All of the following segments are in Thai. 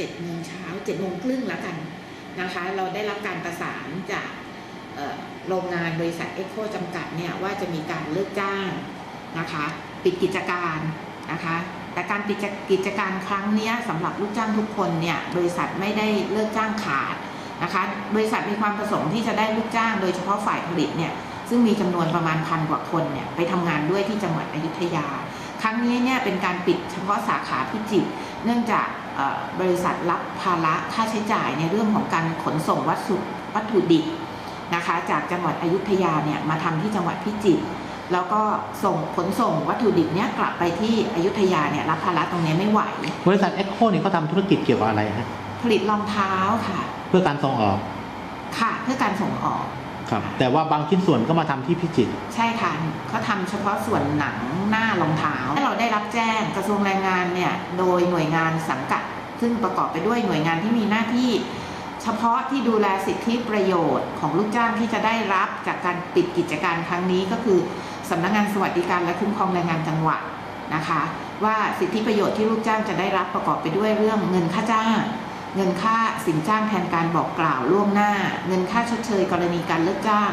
7โมงเช้า7โมงครึ่งแล้วกันนะคะ เราได้รับการประสานจากโรงงานบริษัทเอ็กโคจำกัดเนี่ยว่าจะมีการเลิกจ้างนะคะ ปิดกิจการนะคะ แต่การปิดกิจการครั้งนี้สำหรับลูกจ้างทุกคนเนี่ยบริษัทไม่ได้เลิกจ้างขาดนะคะ บริษัทมีความประสงค์ที่จะได้ลูกจ้างโดยเฉพาะฝ่ายผลิตเนี่ยซึ่งมีจำนวนประมาณพันกว่าคนเนี่ยไปทำงานด้วยที่จังหวัดอยุธยา ครั้งนี้เนี่ยเป็นการปิดเฉพาะสาขาพิจิตรเนื่องจาก บริษัทรับภาระค่าใช้จ่ายในเรื่องของการขนส่งวัตถุวัตถุดิบนะคะจากจังหวัดอยุธยาเนี่ยมาทำที่จังหวัดพิจิตรแล้วก็ส่งขนส่งวัตถุดิบเนี่ยกลับไปที่อยุธยาเนี่ยรับภาระตรงนี้ไม่ไหว บริษัทเอ็กโคนี่เขาทำธุรกิจเกี่ยวกับอะไรฮะผลิตรองเท้าค่ะ เพื่อการส่งออกค่ะ เพื่อการส่งออก ครับแต่ว่าบางชิ้นส่วนก็มาทำที่พิจิตร ใช่ค่ะเขาทำเฉพาะส่วนหนังหน้ารองเท้าถ้าเราได้รับแจ้งกระทรวงแรงงานเนี่ยโดยหน่วยงานสังกัด ซึ่งประกอบไปด้วยหน่วยงานที่มีหน้าที่ เฉพาะที่ดูแลสิทธิประโยชน์ของลูกจ้างที่จะได้รับจากการปิดกิจการครั้งนี้ก็คือสำนักงานสวัสดิการและคุ้มครองแรงงานจังหวัดนะคะ ว่าสิทธิประโยชน์ที่ลูกจ้างจะได้รับประกอบไปด้วยเรื่องเงินค่าจ้าง เงินค่าสินจ้างแทนการบอกกล่าวล่วงหน้า เงินค่าชดเชยกรณีการเลิกจ้าง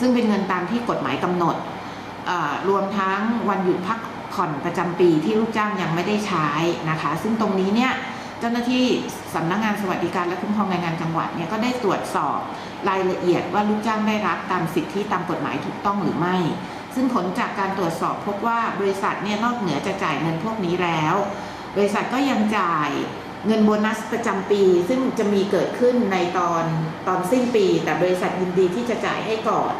ซึ่งเป็นเงินตามที่กฎหมายกำหนด รวมทั้งวันหยุดพักผ่อนประจำปีที่ลูกจ้างยังไม่ได้ใช้นะคะ ซึ่งตรงนี้เนี่ยเจ้าหน้าที่สำนักงานสวัสดิการและคุ้มครองแรงงานจังหวัดเนี่ยก็ได้ตรวจสอบรายละเอียดว่าลูกจ้างได้รับตามสิทธิตามกฎหมายถูกต้องหรือไม่ ซึ่งผลจากการตรวจสอบพบว่าบริษัทเนี่ยนอกเหนือจะจ่ายเงินพวกนี้แล้ว บริษัทก็ยังจ่าย เงินโบนัสประจำปี ซึ่งจะมีเกิดขึ้นในตอนตอนสิ้นปี แต่บริษัทยินดีที่จะจ่ายให้ก่อน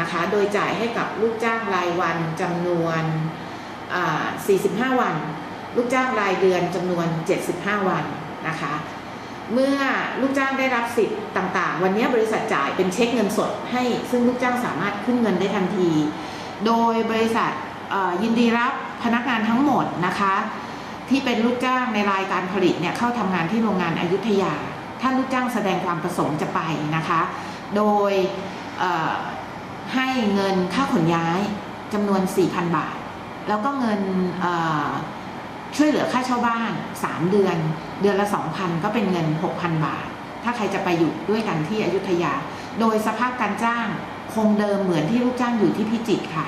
นะคะ โดยจ่ายให้กับลูกจ้างรายวันจำนวน 45 วัน ลูกจ้างรายเดือนจำนวน 75 วันนะคะ เมื่อลูกจ้างได้รับสิทธิ์ต่าง ๆ วันนี้บริษัทจ่ายเป็นเช็คเงินสดให้ ซึ่งลูกจ้างสามารถขึ้นเงินได้ทันที โดยบริษัทยินดีรับพนักงานทั้งหมดนะคะ ที่เป็นลูกจ้างในรายการผลิตเนี่ยเข้าทำงานที่โรงงานอายุทยา ถ้าลูกจ้างแสดงความประสงค์จะไปนะคะ โดยให้เงินค่าขนย้ายจำนวน 4,000 บาท แล้วก็เงินช่วยเหลือค่าเช่าบ้าน 3 เดือน เดือนละ 2,000 ก็เป็นเงิน 6,000 บาท ถ้าใครจะไปอยู่ด้วยกันที่อยุธยา โดยสภาพการจ้างคงเดิมเหมือนที่ลูกจ้างอยู่ที่พิจิตรค่ะ